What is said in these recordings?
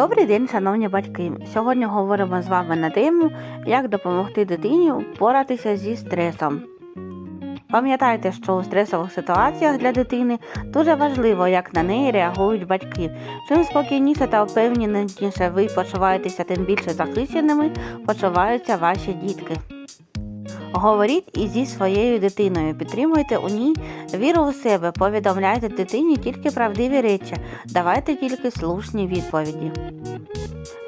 Добрий день, шановні батьки. Сьогодні говоримо з вами на тему, як допомогти дитині впоратися зі стресом. Пам'ятайте, що у стресових ситуаціях для дитини дуже важливо, як на неї реагують батьки. Чим спокійніше та впевненіше ви почуваєтеся, тим більше захищеними почуваються ваші дітки. Говоріть і зі своєю дитиною, підтримуйте у ній віру у себе, повідомляйте дитині тільки правдиві речі, давайте тільки слушні відповіді.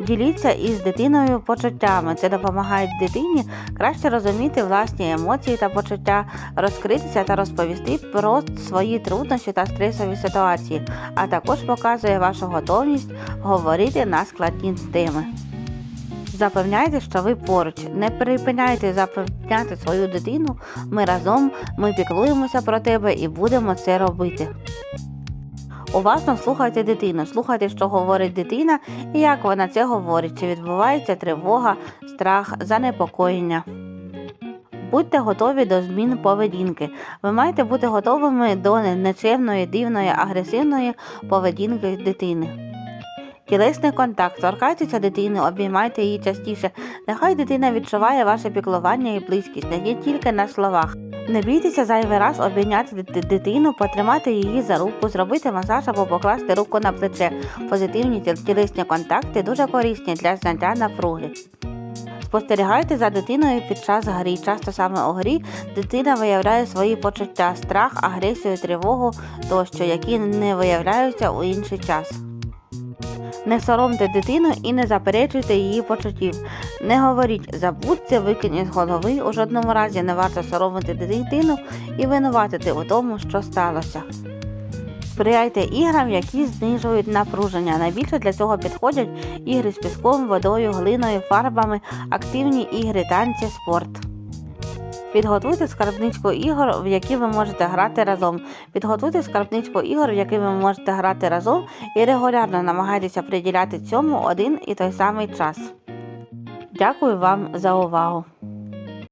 Діліться із дитиною почуттями. Це допомагає дитині краще розуміти власні емоції та почуття, розкритися та розповісти про свої труднощі та стресові ситуації, а також показує вашу готовність говорити на складні теми. Запевняйте, що ви поруч. Не припиняйте запевняти свою дитину. Ми разом, ми піклуємося про тебе і будемо це робити. Уважно слухайте дитину, слухайте, що говорить дитина і як вона це говорить, чи відбувається тривога, страх, занепокоєння. Будьте готові до змін поведінки. Ви маєте бути готовими до нечемної, дивної, агресивної поведінки дитини. Тілесний контакт. Торкайтеся дитини, обіймайте її частіше. Нехай дитина відчуває ваше піклування і близькість, не є тільки на словах. Не бійтеся зайвий раз обійняти дитину, потримати її за руку, зробити масаж або покласти руку на плече. Позитивні тілесні контакти дуже корисні для зняття напруги. Спостерігайте за дитиною під час гри. Часто саме у грі дитина виявляє свої почуття, страх, агресію, тривогу тощо, які не виявляються у інший час. Не соромте дитину і не заперечуйте її почуттів. Не говоріть, забудьте, викинь з голови. У жодному разі не варто соромити дитину і винуватити у тому, що сталося. Сприяйте іграм, які знижують напруження. Найбільше для цього підходять ігри з піском, водою, глиною, фарбами, активні ігри, танці, спорт. Підготуйте скарбничку ігор, в які ви можете грати разом. Підготуйте скарбничку ігор, в які ви можете грати разом, і регулярно намагайтеся приділяти цьому один і той самий час. Дякую вам за увагу!